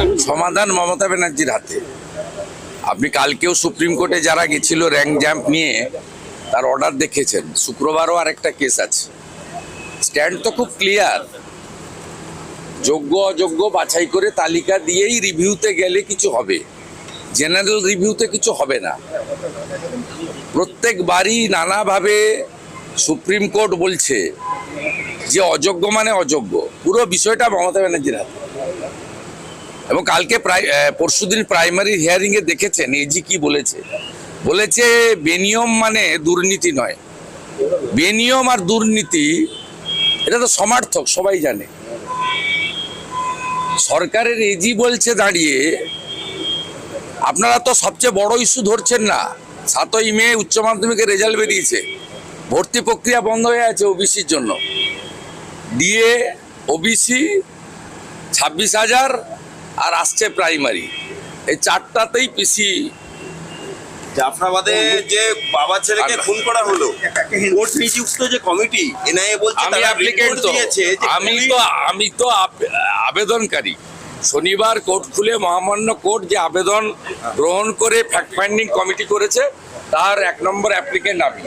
সমাধান মমতা ব্যানার্জির হাতে। আপনি কালকেও সুপ্রিম কোর্টে যারা গেছিল র্যাঙ্ক জ্যাম্প নিয়ে, তার অর্ডার দেখেছেন। শুক্রবারও আরেকটা কেস আছে। স্ট্যান্ড তো খুব ক্লিয়ার। যোগ্য অযোগ্য বাছাই করে তালিকা দিয়েই রিভিউতে গেলে কিছু হবে। জেনারেল রিভিউতে কিছু হবে না। প্রত্যেকবারই নানাভাবে সুপ্রিম কোর্ট বলছে যে অযোগ্য মানে অযোগ্য। পুরো বিষয়টা মমতা ব্যানার্জির হাতে। এবং কালকে প্রায় পরশুদিন প্রাইমারি হিয়ারিং এ দেখেছেন এজি কি বলেছে? বলেছে, বেনিয়ম মানে দুর্নীতি নয়। বেনিয়ম আর দুর্নীতি, এটা তো সমার্থক, সবাই জানে। সরকারের এজি বলছে দাঁড়িয়ে, আপনারা তো সবচেয়ে বড় ইস্যু ধরছেন না। সাতই মে উচ্চ মাধ্যমিকের রেজাল্ট বেরিয়েছে। ভর্তি প্রক্রিয়া বন্ধ হয়ে আছে ওবিসির জন্য। ডিএ ওবিসি ছাব্বিশ হাজার আর আসছে প্রাইমারি এই চারটাতেই পিসি জাফরাবাদে যে বাবা ছেলেকে খুন করা হলো কোর্ট নিযুক্ত যে কমিটি এনআইএ বলছে আমি তারা অ্যাপ্লিকেন্ট তো। আমি তো আমি তো আবেদনকারী। শনিবার কোর্ট খুলে মহামান্য কোর্ট যে আবেদন গ্রহণ করে ফ্যাক্ট ফাইন্ডিং কমিটি করেছে তার এক নম্বর অ্যাপ্লিকেন্ট আমি।